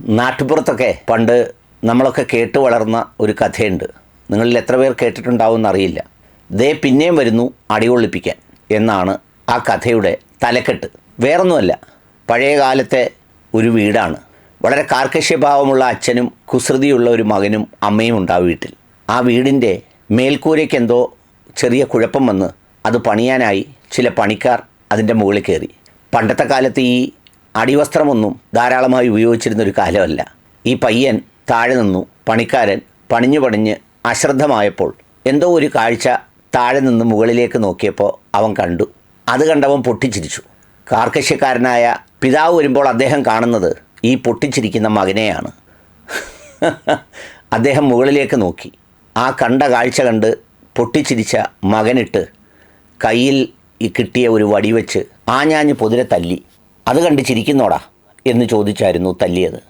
നാട്ടുപുറത്തൊക്കെ പണ്ട് നമ്മളൊക്കെ കേട്ട് വളർന്ന ഒരു കഥയുണ്ട്. നിങ്ങളിൽ എത്ര പേർ കേട്ടിട്ടുണ്ടാവും എന്നറിയില്ല. ദേ പിന്നെയും വരുന്നു അടികൊള്ളിപ്പിക്കാൻ എന്നാണ് ആ കഥയുടെ തലക്കെട്ട്. വേറൊന്നുമല്ല പഴയ കാലത്തെ ഒരു വീടാണ്. വളരെ കാർക്കശ്യഭാവമുള്ള അച്ഛനും കുസൃതിയുള്ള ഒരു മകനും അമ്മയും ഉണ്ടാവും വീട്ടിൽ. ആ വീടിന്റെ മേൽക്കൂരയ്ക്കെന്തോ ചെറിയ കുഴപ്പം വന്ന് അത് പണിയാനായി ചില പണിക്കാർ അതിന്റെ മുകളിൽ കയറി. പണ്ടത്തെ കാലത്ത് ഈ അടിവസ്ത്രമൊന്നും ധാരാളമായി ഉപയോഗിച്ചിരുന്ന ഒരു കാലമല്ല. ഈ പയ്യൻ താഴെ നിന്നു പണിക്കാരൻ പണിഞ്ഞു പണിഞ്ഞ് അശ്രദ്ധമായപ്പോൾ എന്തോ ഒരു കാഴ്ച താഴെ നിന്ന് മുകളിലേക്ക് നോക്കിയപ്പോൾ അവൻ കണ്ടു. അത് കണ്ടവൻ പൊട്ടിച്ചിരിച്ചു. കാർക്കശ്യക്കാരനായ പിതാവ് വരുമ്പോൾ അദ്ദേഹം കാണുന്നത് ഈ പൊട്ടിച്ചിരിക്കുന്ന മകനെയാണ്. അദ്ദേഹം മുകളിലേക്ക് നോക്കി. ആ കണ്ട കാഴ്ച കണ്ട് പൊട്ടിച്ചിരിച്ച മകനിട്ട് കയ്യിൽ കിട്ടിയ ഒരു വടിവെച്ച് ആഞ്ഞാഞ്ഞ് പൊതിരെ തല്ലി. അത് കണ്ട് ചിരിക്കുന്നോടാ എന്ന് ചോദിച്ചായിരുന്നു തല്ലിയത്.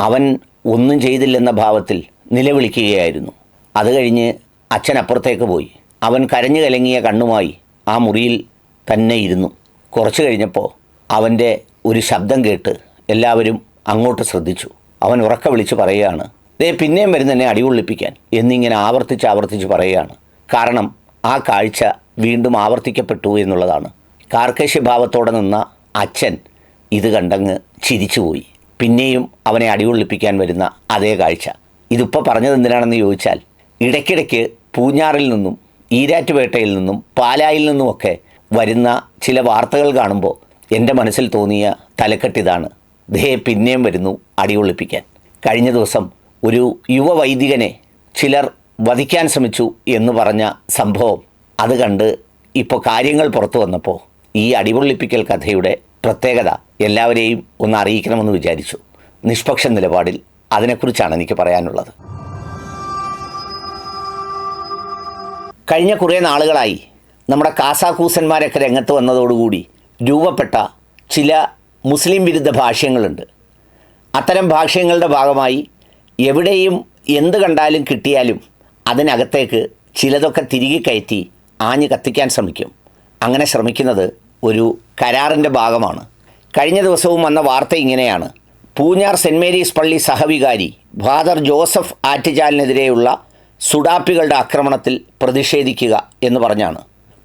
അവൻ ഒന്നും ചെയ്തില്ലെന്ന ഭാവത്തിൽ നിലവിളിക്കുകയായിരുന്നു. അത് കഴിഞ്ഞ് അച്ഛൻ അപ്പുറത്തേക്ക് പോയി. അവൻ കരഞ്ഞു കലങ്ങിയ കണ്ണുമായി ആ മുറിയിൽ തന്നെ ഇരുന്നു. കുറച്ച് കഴിഞ്ഞപ്പോൾ അവന്റെ ഒരു ശബ്ദം കേട്ട് എല്ലാവരും അങ്ങോട്ട് ശ്രദ്ധിച്ചു. അവൻ ഉറക്ക വിളിച്ച് പറയുകയാണ് ദേ പിന്നെയും വരുന്ന എന്നെ അടികൊള്ളിപ്പിക്കാൻ എന്നിങ്ങനെ ആവർത്തിച്ച് ആവർത്തിച്ച് പറയുകയാണ്. കാരണം ആ കാഴ്ച വീണ്ടും ആവർത്തിക്കപ്പെട്ടു എന്നുള്ളതാണ്. കാർക്കശ്യഭാവത്തോടെ നിന്ന അച്ഛൻ ഇത് കണ്ടങ്ങ് ചിരിച്ചുപോയി പിന്നെയും അവനെ അടികൊള്ളിപ്പിക്കാൻ വരുന്ന അതേ കാഴ്ച. ഇതിപ്പോൾ പറഞ്ഞത് എന്തിനാണെന്ന് ചോദിച്ചാൽ ഇടയ്ക്കിടയ്ക്ക് പൂഞ്ഞാറിൽ നിന്നും ഈരാറ്റുപേട്ടയിൽ നിന്നും പാലായിൽ നിന്നുമൊക്കെ വരുന്ന ചില വാർത്തകൾ കാണുമ്പോൾ എന്റെ മനസ്സിൽ തോന്നിയ തലക്കെട്ടിതാണ് ദേ പിന്നെയും വരുന്നു അടികൊള്ളിപ്പിക്കാൻ. കഴിഞ്ഞ ദിവസം ഒരു യുവ വൈദികനെ ചിലർ വധിക്കാൻ ശ്രമിച്ചു എന്ന് പറഞ്ഞ സംഭവം. അത് കണ്ട് ഇപ്പോൾ കാര്യങ്ങൾ പുറത്തു വന്നപ്പോൾ ഈ അടിപൊളിപ്പിക്കൽ കഥയുടെ പ്രത്യേകത എല്ലാവരെയും ഒന്ന് അറിയിക്കണമെന്ന് വിചാരിച്ചു. നിഷ്പക്ഷ നിലപാടിൽ അതിനെക്കുറിച്ചാണ് എനിക്ക് പറയാനുള്ളത്. കഴിഞ്ഞ കുറേ നാളുകളായി നമ്മുടെ കാസാക്കൂസന്മാരൊക്കെ രംഗത്ത് വന്നതോടുകൂടി രൂപപ്പെട്ട ചില മുസ്ലിം വിരുദ്ധ ഭാഷ്യങ്ങളുണ്ട്. അത്തരം ഭാഷ്യങ്ങളുടെ ഭാഗമായി എവിടെയും എന്ത് കണ്ടാലും കിട്ടിയാലും അതിനകത്തേക്ക് ചിലതൊക്കെ തിരികെ കയറ്റി ആഞ്ഞ് കത്തിക്കാൻ ശ്രമിക്കും. അങ്ങനെ ശ്രമിക്കുന്നത് ഒരു കരാറിന്റെ ഭാഗമാണ്. കഴിഞ്ഞ ദിവസവും വന്ന വാർത്ത ഇങ്ങനെയാണ്. പൂഞ്ഞാർ സെന്റ് മേരീസ് പള്ളി സഹവികാരി ഫാദർ ജോസഫ് ആറ്റുചാലിനെതിരെയുള്ള സുഡാപ്പികളുടെ ആക്രമണത്തിൽ പ്രതിഷേധിക്കുക എന്ന് പറഞ്ഞാണ്.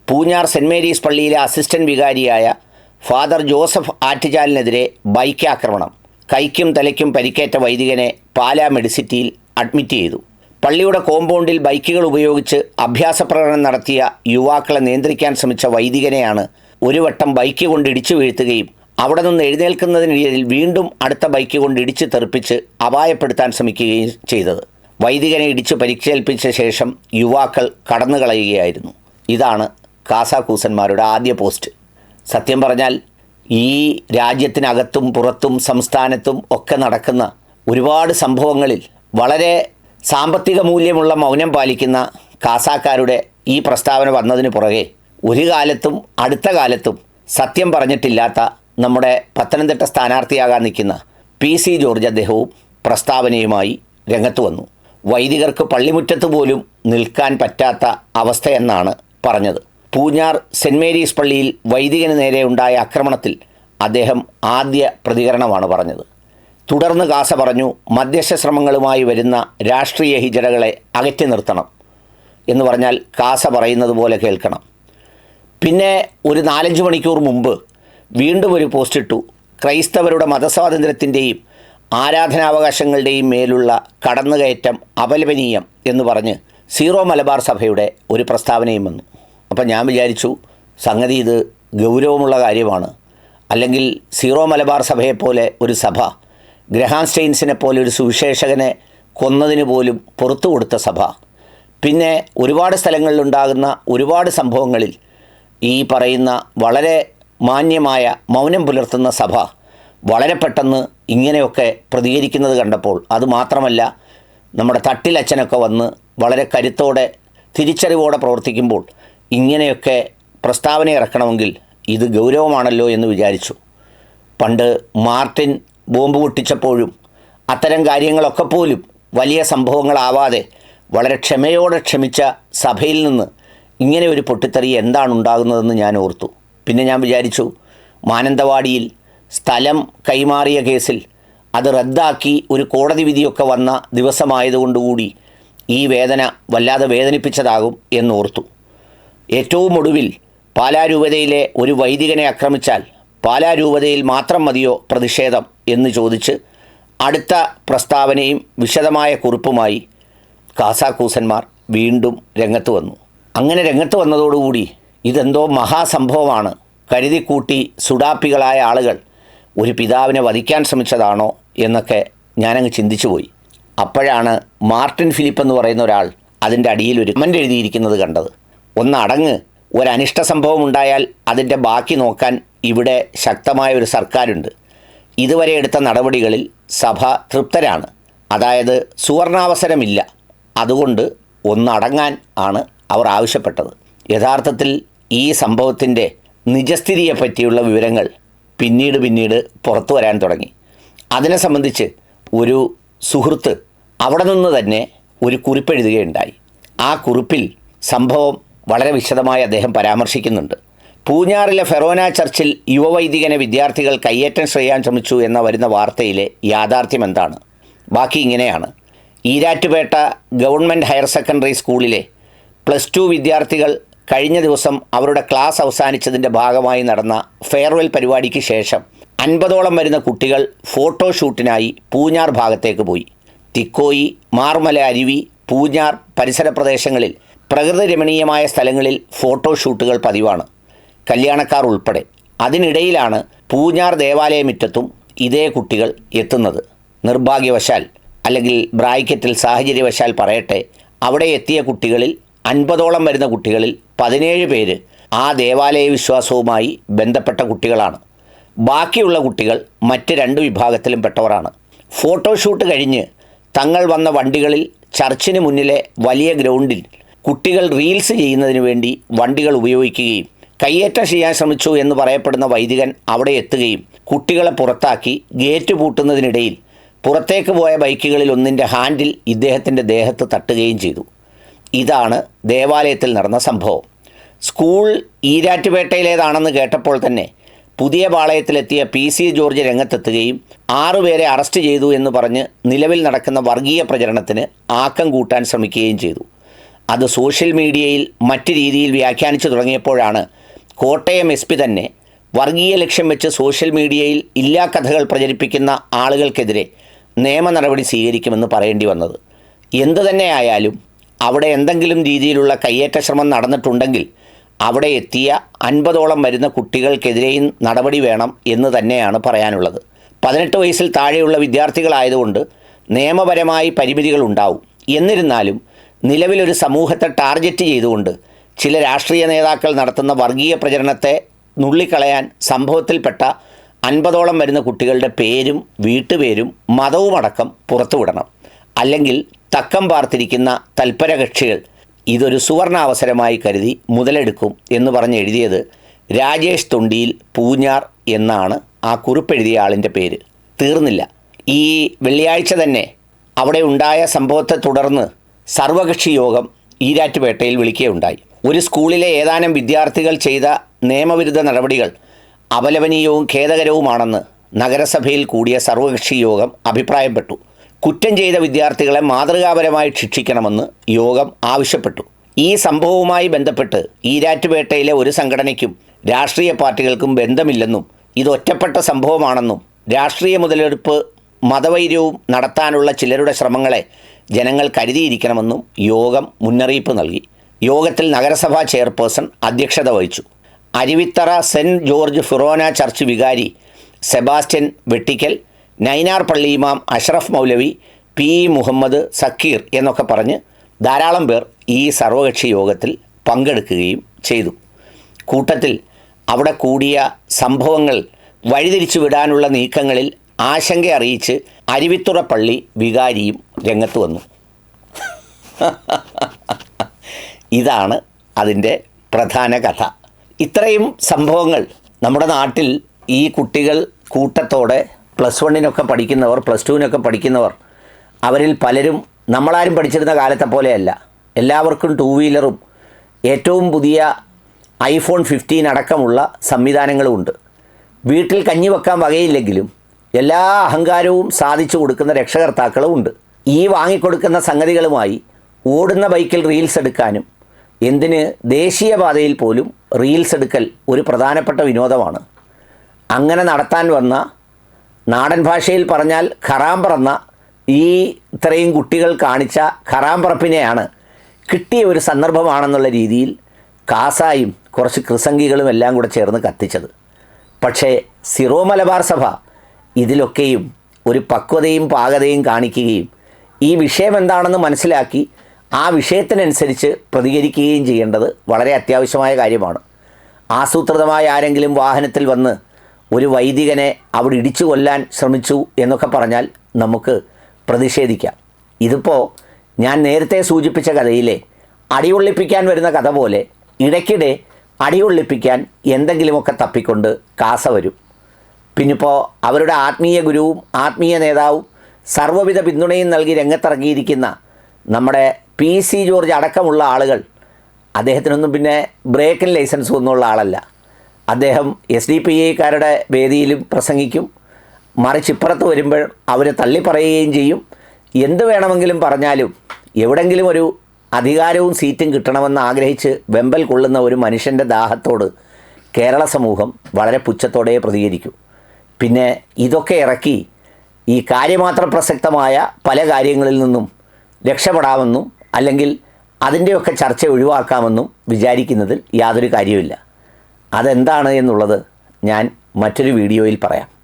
പൂഞ്ഞാർ സെന്റ് മേരീസ് പള്ളിയിലെ അസിസ്റ്റന്റ് വികാരിയായ ഫാദർ ജോസഫ് ആറ്റുചാലിനെതിരെ ബൈക്ക് ആക്രമണം. കൈക്കും തലയ്ക്കും പരിക്കേറ്റ വൈദികനെ പാലാ മെഡിസിറ്റിയിൽ അഡ്മിറ്റ് ചെയ്തു. പള്ളിയുടെ കോമ്പൗണ്ടിൽ ബൈക്കുകൾ ഉപയോഗിച്ച് അഭ്യാസ പ്രകടനം നടത്തിയ യുവാക്കളെ നിയന്ത്രിക്കാൻ ശ്രമിച്ച വൈദികനെയാണ് ഒരു വട്ടം ബൈക്ക് കൊണ്ട് ഇടിച്ചു വീഴ്ത്തുകയും അവിടെ നിന്ന് എഴുന്നേൽക്കുന്നതിനിടയിൽ വീണ്ടും അടുത്ത ബൈക്ക് കൊണ്ട് ഇടിച്ച് തെറിപ്പിച്ച് അപായപ്പെടുത്താൻ ശ്രമിക്കുകയും ചെയ്തത്. വൈദികനെ ഇടിച്ച് പരിക്കേൽപ്പിച്ച ശേഷം യുവാക്കൾ കടന്നു കളയുകയായിരുന്നു. ഇതാണ് കാസാക്കൂസന്മാരുടെ ആദ്യ പോസ്റ്റ്. സത്യം പറഞ്ഞാൽ ഈ രാജ്യത്തിനകത്തും പുറത്തും സംസ്ഥാനത്തും ഒക്കെ നടക്കുന്ന ഒരുപാട് സംഭവങ്ങളിൽ വളരെ സാമ്പത്തിക മൂല്യമുള്ള മൗനം പാലിക്കുന്ന കാസാക്കാരുടെ ഈ പ്രസ്താവന വന്നതിന് പുറകെ ഒരു കാലത്തും അടുത്ത കാലത്തും സത്യം പറഞ്ഞിട്ടില്ലാത്ത നമ്മുടെ പത്തനംതിട്ട സ്ഥാനാർത്ഥിയാകാൻ നിൽക്കുന്ന പി സി ജോർജ് അദ്ദേഹവും പ്രസ്താവനയുമായി രംഗത്ത് വന്നു. വൈദികർക്ക് പള്ളിമുറ്റത്ത് പോലും നിൽക്കാൻ പറ്റാത്ത അവസ്ഥയെന്നാണ് പറഞ്ഞത്. പൂഞ്ഞാർ സെന്റ് മേരീസ് പള്ളിയിൽ വൈദികന് നേരെ ഉണ്ടായ ആക്രമണത്തിൽ അദ്ദേഹം ആദ്യ പ്രതികരണമാണ് പറഞ്ഞത്. തുടർന്ന് കാസ പറഞ്ഞു മധ്യസ്ഥ ശ്രമങ്ങളുമായി വരുന്ന രാഷ്ട്രീയ ഹിജറകളെ അകറ്റി നിർത്തണം എന്ന് പറഞ്ഞാൽ കാസ പറയുന്നത് പോലെ കേൾക്കണം. പിന്നെ ഒരു നാലഞ്ച് മണിക്കൂർ മുമ്പ് വീണ്ടും ഒരു പോസ്റ്റ് ഇട്ടു. ക്രൈസ്തവരുടെ മതസ്വാതന്ത്ര്യത്തിന്റെയും ആരാധനാവകാശങ്ങളുടെയും മേലുള്ള കടന്നുകയറ്റം അപലപനീയം എന്ന് പറഞ്ഞ് സീറോ മലബാർ സഭയുടെ ഒരു പ്രസ്താവനയും വന്നു. അപ്പം ഞാൻ വിചാരിച്ചു സംഗതി ഇത് ഗൗരവമുള്ള കാര്യമാണ്. അല്ലെങ്കിൽ സീറോ മലബാർ സഭയെപ്പോലെ ഒരു സഭ ഗ്രഹാൻസ്റ്റെയിൻസിനെ പോലെ ഒരു സുവിശേഷകനെ കൊന്നതിന് പോലും പുറത്തു കൊടുത്ത സഭ പിന്നെ ഒരുപാട് സ്ഥലങ്ങളിലുണ്ടാകുന്ന ഒരുപാട് സംഭവങ്ങളിൽ ഈ പറയുന്ന വളരെ മാന്യമായ മൗനം പുലർത്തുന്ന സഭ വളരെ പെട്ടെന്ന് ഇങ്ങനെയൊക്കെ പ്രതികരിക്കുന്നത് കണ്ടപ്പോൾ അതുമാത്രമല്ല നമ്മുടെ തട്ടിലച്ഛനൊക്കെ വന്ന് വളരെ കരുത്തോടെ തിരിച്ചറിവോടെ പ്രവർത്തിക്കുമ്പോൾ ഇങ്ങനെയൊക്കെ പ്രസ്താവന ഇറക്കണമെങ്കിൽ ഇത് ഗൗരവമാണല്ലോ എന്ന് വിചാരിച്ചു. പണ്ട് മാർട്ടിൻ ബോംബ് പൊട്ടിച്ചപ്പോഴും അത്തരം കാര്യങ്ങളൊക്കെ പോലും വലിയ സംഭവങ്ങളാവാതെ വളരെ ക്ഷമയോടെ ക്ഷമിച്ച സഭയിൽ നിന്ന് ഇങ്ങനെ ഒരു പൊട്ടിത്തെറി എന്താണ് ഉണ്ടാകുന്നതെന്ന് ഞാൻ ഓർത്തു. പിന്നെ ഞാൻ വിചാരിച്ചു മാനന്തവാടിയിൽ സ്ഥലം കൈമാറിയ കേസിൽ അത് റദ്ദാക്കി ഒരു കോടതി വിധിയൊക്കെ വന്ന ദിവസമായതുകൊണ്ടുകൂടി ഈ വേദന വല്ലാതെ വേദനിപ്പിച്ചതാകും എന്നോർത്തു. ഏറ്റവും ഒടുവിൽ പാലാരൂപതയിലെ ഒരു വൈദികനെ ആക്രമിച്ചാൽ പാലാരൂപതയിൽ മാത്രം മതിയോ പ്രതിഷേധം എന്ന് ചോദിച്ച് അടുത്ത പ്രസ്താവനയും വിശദമായ കുറിപ്പുമായി കാസാക്കൂസന്മാർ വീണ്ടും രംഗത്ത് വന്നു. അങ്ങനെ രംഗത്ത് വന്നതോടുകൂടി ഇതെന്തോ മഹാസംഭവമാണ്. കരുതിക്കൂട്ടി സുഡാപ്പികളായ ആളുകൾ ഒരു പിതാവിനെ വധിക്കാൻ ശ്രമിച്ചതാണോ എന്നൊക്കെ ഞാനങ്ങ് ചിന്തിച്ചു പോയി. അപ്പോഴാണ് മാർട്ടിൻ ഫിലിപ്പ് എന്ന് പറയുന്ന ഒരാൾ അതിന്റെ അടിയിൽ ഒരു കമന്റ് എഴുതിയിരിക്കുന്നത് കണ്ടത്. ഒന്ന് അടങ്ങ്. ഒരു അനിഷ്ട സംഭവം ഉണ്ടായാൽ അതിന്റെ ബാക്കി നോക്കാൻ ഇവിടെ ശക്തമായ ഒരു സർക്കാരുണ്ട്. ഇതുവരെ എടുത്ത നടപടികളിൽ സഭ തൃപ്തരാണ്. അതായത് സുവർണാവസരമില്ല. അതുകൊണ്ട് ഒന്നടങ്ങാൻ ആണ് അവർ ആവശ്യപ്പെട്ടത്. യഥാർത്ഥത്തിൽ ഈ സംഭവത്തിന്റെ നിജസ്ഥിതിയെ പറ്റിയുള്ള വിവരങ്ങൾ പിന്നീട് പിന്നീട് പുറത്തു വരാൻ തുടങ്ങി. അതിനെ സംബന്ധിച്ച് ഒരു സുഹൃത്ത് അവിടെ നിന്ന് തന്നെ ഒരു കുറിപ്പെഴുതുകയുണ്ടായി ആ കുറിപ്പിൽ സംഭവം വളരെ വിശദമായി അദ്ദേഹം പരാമർശിക്കുന്നുണ്ട്. പൂഞ്ഞാറിലെ ഫെറോന ചർച്ചിൽ യുവവൈദികനെ വിദ്യാർത്ഥികൾ കയ്യേറ്റം ചെയ്യാൻ ശ്രമിച്ചു എന്ന വരുന്ന വാർത്തയിലെ യാഥാർത്ഥ്യം എന്താണ്? ബാക്കി ഇങ്ങനെയാണ്. ഈരാറ്റുപേട്ട ഗവൺമെന്റ് ഹയർ സെക്കൻഡറി സ്കൂളിലെ പ്ലസ് ടു വിദ്യാർത്ഥികൾ കഴിഞ്ഞ ദിവസം അവരുടെ ക്ലാസ് അവസാനിച്ചതിന്റെ ഭാഗമായി നടന്ന ഫെയർവെൽ പരിപാടിക്ക് ശേഷം അൻപതോളം വരുന്ന കുട്ടികൾ ഫോട്ടോഷൂട്ടിനായി പൂഞ്ഞാർ ഭാഗത്തേക്ക് പോയി. തിക്കോയി മാർമല അരുവി പൂഞ്ഞാർ പരിസര പ്രദേശങ്ങളിൽ പ്രകൃതി രമണീയമായ സ്ഥലങ്ങളിൽ ഫോട്ടോഷൂട്ടുകൾ പതിവാണ്. കല്യാണക്കാർ ഉൾപ്പെടെ. അതിനിടയിലാണ് പൂഞ്ഞാർ ദേവാലയമിറ്റത്തും ഇതേ കുട്ടികൾ എത്തുന്നത്. നിർഭാഗ്യവശാൽ അല്ലെങ്കിൽ ബ്രാക്കറ്റിൽ സാഹചര്യവശാൽ പറയട്ടെ അവിടെ എത്തിയ കുട്ടികളിൽ അൻപതോളം വരുന്ന കുട്ടികളിൽ പതിനേഴ് പേര് ആ ദേവാലയ വിശ്വാസവുമായി ബന്ധപ്പെട്ട കുട്ടികളാണ്. ബാക്കിയുള്ള കുട്ടികൾ മറ്റ് രണ്ട് വിഭാഗത്തിലും പെട്ടവരാണ്. ഫോട്ടോഷൂട്ട് കഴിഞ്ഞ് തങ്ങൾ വന്ന വണ്ടികളിൽ ചർച്ചിന് മുന്നിലെ വലിയ ഗ്രൗണ്ടിൽ കുട്ടികൾ റീൽസ് ചെയ്യുന്നതിന് വേണ്ടി വണ്ടികൾ ഉപയോഗിക്കുകയും കയ്യേറ്റം ചെയ്യാൻ ശ്രമിച്ചു എന്ന് പറയപ്പെടുന്ന വൈദികൻ അവിടെ എത്തുകയും കുട്ടികളെ പുറത്താക്കി ഗേറ്റ് പൂട്ടുന്നതിനിടയിൽ പുറത്തേക്ക് പോയ ബൈക്കുകളിൽ ഒന്നിന്റെ ഹാൻഡിൽ ഇദ്ദേഹത്തിന്റെ ദേഹത്ത് തട്ടുകയും ചെയ്തു. ഇതാണ് ദേവാലയത്തിൽ നടന്ന സംഭവം. സ്കൂൾ ഈരാറ്റുപേട്ടയിലേതാണെന്ന് കേട്ടപ്പോൾ തന്നെ പുതിയ പാളയത്തിലെത്തിയ പി സി ജോർജ് രംഗത്തെത്തുകയും ആറുപേരെ അറസ്റ്റ് ചെയ്തു എന്ന് പറഞ്ഞ് നിലവിൽ നടക്കുന്ന വർഗീയ പ്രചരണത്തിന് ആക്കം കൂട്ടാൻ ശ്രമിക്കുകയും ചെയ്തു. അത് സോഷ്യൽ മീഡിയയിൽ മറ്റ് രീതിയിൽ വ്യാഖ്യാനിച്ചു തുടങ്ങിയപ്പോഴാണ് കോട്ടയം എസ് പി തന്നെ വർഗീയ ലക്ഷ്യം വെച്ച് സോഷ്യൽ മീഡിയയിൽ ഇല്ലാ കഥകൾ പ്രചരിപ്പിക്കുന്ന ആളുകൾക്കെതിരെ നിയമ നടപടി സ്വീകരിക്കുമെന്ന് പറയേണ്ടി വന്നത്. എന്തു തന്നെയായാലും അവിടെ എന്തെങ്കിലും രീതിയിലുള്ള കയ്യേറ്റ ശ്രമം നടന്നിട്ടുണ്ടെങ്കിൽ അവിടെ എത്തിയ അൻപതോളം വരുന്ന കുട്ടികൾക്കെതിരെയും നടപടി വേണം എന്ന് തന്നെയാണ് പറയാനുള്ളത്. പതിനെട്ട് വയസ്സിൽ താഴെയുള്ള വിദ്യാർത്ഥികളായതുകൊണ്ട് നിയമപരമായി പരിമിതികൾ ഉണ്ടാവും. എന്നിരുന്നാലും നിലവിലൊരു സമൂഹത്തെ ടാർഗറ്റ് ചെയ്തുകൊണ്ട് ചില രാഷ്ട്രീയ നേതാക്കൾ നടത്തുന്ന വർഗീയ പ്രചരണത്തെ നുള്ളിക്കളയാൻ സംഭവത്തിൽപ്പെട്ട അൻപതോളം വരുന്ന കുട്ടികളുടെ പേരും വീട്ടുപേരും മതവുമടക്കം പുറത്തുവിടണം. അല്ലെങ്കിൽ തക്കം പാർത്തിരിക്കുന്ന തൽപരകക്ഷികൾ. ഇതൊരു സുവർണാവസരമായി കരുതി മുതലെടുക്കും എന്ന് പറഞ്ഞ് എഴുതിയത് രാജേഷ് തൊണ്ടിയിൽ പൂഞ്ഞാർ എന്നാണ് ആ കുറിപ്പെഴുതിയ ആളിന്റെ പേര്. തീർന്നില്ല. ഈ വെള്ളിയാഴ്ച തന്നെ അവിടെ ഉണ്ടായ സംഭവത്തെ തുടർന്ന് സർവകക്ഷി യോഗം ഈരാറ്റുപേട്ടയിൽ വിളിക്കുകയുണ്ടായി. ഒരു സ്കൂളിലെ ഏതാനും വിദ്യാർത്ഥികൾ ചെയ്ത നിയമവിരുദ്ധ നടപടികൾ അപലപനീയവും ഖേദകരവുമാണെന്ന് നഗരസഭയിൽ കൂടിയ സർവകക്ഷി യോഗം അഭിപ്രായപ്പെട്ടു. കുറ്റം ചെയ്ത വിദ്യാർത്ഥികളെ മാതൃകാപരമായി ശിക്ഷിക്കണമെന്ന് യോഗം ആവശ്യപ്പെട്ടു. ഈ സംഭവവുമായി ബന്ധപ്പെട്ട് ഈരാറ്റുപേട്ടയിലെ ഒരു സംഘടനയ്ക്കും രാഷ്ട്രീയ പാർട്ടികൾക്കും ബന്ധമില്ലെന്നും ഇത് ഒറ്റപ്പെട്ട സംഭവമാണെന്നും രാഷ്ട്രീയ മുതലെടുപ്പ് മതവൈര്യവും നടത്താനുള്ള ചിലരുടെ ശ്രമങ്ങളെ ജനങ്ങൾ കരുതിയിരിക്കണമെന്നും യോഗം മുന്നറിയിപ്പ് നൽകി. യോഗത്തിൽ നഗരസഭാ ചെയർപേഴ്സൺ അധ്യക്ഷത വഹിച്ചു. Aruvithura saint George forane church വികാരി സെബാസ്റ്റ്യൻ വെട്ടിക്കൽ നൈനാർ പള്ളി ഇമാം അഷ്റഫ് മൗലവി പി മുഹമ്മദ് സക്കീർ എന്നൊക്കെ പറഞ്ഞ് ധാരാളം പേർ ഈ സർവകക്ഷി യോഗത്തിൽ പങ്കെടുക്കുകയും ചെയ്തു. കൂട്ടത്തിൽ അവിടെ കൂടിയ സംഭവങ്ങൾ വഴിതിരിച്ചു വിടാനുള്ള നീക്കങ്ങളിൽ ആശങ്ക അറിയിച്ച് അരുവിത്തുറ പള്ളി വികാരിയും രംഗത്ത് വന്നു. ഇതാണ് അതിന്റെ പ്രധാന കഥ. ഇത്രയും സംഭവങ്ങൾ നമ്മുടെ നാട്ടിൽ ഈ കുട്ടികൾ കൂട്ടത്തോടെ പ്ലസ് വണ്ണിനൊക്കെ പഠിക്കുന്നവർ പ്ലസ് ടുവിനൊക്കെ പഠിക്കുന്നവർ അവരിൽ പലരും നമ്മളാരും പഠിച്ചിരുന്ന കാലത്തെ പോലെയല്ല. എല്ലാവർക്കും ടൂ വീലറും ഏറ്റവും പുതിയ ഐഫോൺ ഫിഫ്റ്റീൻ അടക്കമുള്ള സംവിധാനങ്ങളുമുണ്ട് വീട്ടിൽ കഞ്ഞി വെക്കാൻ വകയില്ലെങ്കിലും എല്ലാ അഹങ്കാരവും സാധിച്ചു കൊടുക്കുന്ന രക്ഷകർത്താക്കളും ഉണ്ട്. ഈ വാങ്ങിക്കൊടുക്കുന്ന സംഗതികളുമായി ഓടുന്ന ബൈക്കിൽ റീൽസ് എടുക്കാനും എന്തിന് ദേശീയപാതയിൽ പോലും റീൽസ് എടുക്കൽ ഒരു പ്രധാനപ്പെട്ട വിനോദമാണ്. അങ്ങനെ നടത്താൻ വന്ന നാടൻ ഭാഷയിൽ പറഞ്ഞാൽ ഖറാമ്പറന്ന ഈ ഇത്രയും കുട്ടികൾ കാണിച്ച ഖറാമ്പറപ്പിനെയാണ് കിട്ടിയ ഒരു സന്ദർഭമാണെന്നുള്ള രീതിയിൽ കാസായും കുറച്ച് കൃസംഗികളും എല്ലാം കൂടെ ചേർന്ന് കത്തിച്ചത്. പക്ഷേ സിറോ മലബാർ സഭ ഇതിലൊക്കെയും ഒരു പക്വതയും പാകതയും കാണിക്കുകയും ഈ വിഷയം എന്താണെന്ന് മനസ്സിലാക്കി ആ വിഷയത്തിനനുസരിച്ച് പ്രതികരിക്കുകയും ചെയ്യേണ്ടത് വളരെ അത്യാവശ്യമായ കാര്യമാണ്. ആസൂത്രിതമായ ആരെങ്കിലും വാഹനത്തിൽ വന്ന് ഒരു വൈദികനെ അവിടെ ഇടിച്ചു കൊല്ലാൻ ശ്രമിച്ചു എന്നൊക്കെ പറഞ്ഞാൽ നമുക്ക് പ്രതിഷേധിക്കാം. ഇതിപ്പോൾ ഞാൻ നേരത്തെ സൂചിപ്പിച്ച കഥയിലെ അടിയൊള്ളിപ്പിക്കാൻ വരുന്ന കഥ പോലെ ഇടയ്ക്കിടെ അടിയൊള്ളിപ്പിക്കാൻ എന്തെങ്കിലുമൊക്കെ തപ്പിക്കൊണ്ട് കാസ വരും. പിന്നിപ്പോൾ അവരുടെ ആത്മീയ ഗുരുവും ആത്മീയ നേതാവും സർവവിധ പിന്തുണയും നൽകി രംഗത്തിറങ്ങിയിരിക്കുന്ന നമ്മുടെ പി സി ജോർജ് അടക്കമുള്ള ആളുകൾ അദ്ദേഹത്തിനൊന്നും പിന്നെ ബ്രേക്കിൻ ലൈസൻസ് ഒന്നുമുള്ള ആളല്ല. അദ്ദേഹം എസ് ഡി പി ഐക്കാരുടെ വേദിയിലും പ്രസംഗിക്കും മറിച്ച് ഇപ്പുറത്ത് വരുമ്പോൾ അവരെ തള്ളിപ്പറയുകയും ചെയ്യും. എന്ത് വേണമെങ്കിലും പറഞ്ഞാലും എവിടെങ്കിലും ഒരു അധികാരവും സീറ്റും കിട്ടണമെന്ന് ആഗ്രഹിച്ച് വെമ്പൽ കൊള്ളുന്ന ഒരു മനുഷ്യന്റെ ദാഹത്തോട് കേരള സമൂഹം വളരെ പുച്ഛത്തോടെ പ്രതികരിക്കും. പിന്നെ ഇതൊക്കെ ഇറക്കി ഈ കാര്യമാത്ര പ്രസക്തമായ പല കാര്യങ്ങളിൽ നിന്നും രക്ഷപ്പെടാമെന്നും അല്ലെങ്കിൽ അതിന്റെയൊക്കെ ചർച്ച ഒഴിവാക്കാമെന്നും വിചാരിക്കുന്നതിൽ യാതൊരു കാര്യവുമില്ല. അതെന്താണ് എന്നുള്ളത് ഞാൻ മറ്റൊരു വീഡിയോയിൽ പറയാം.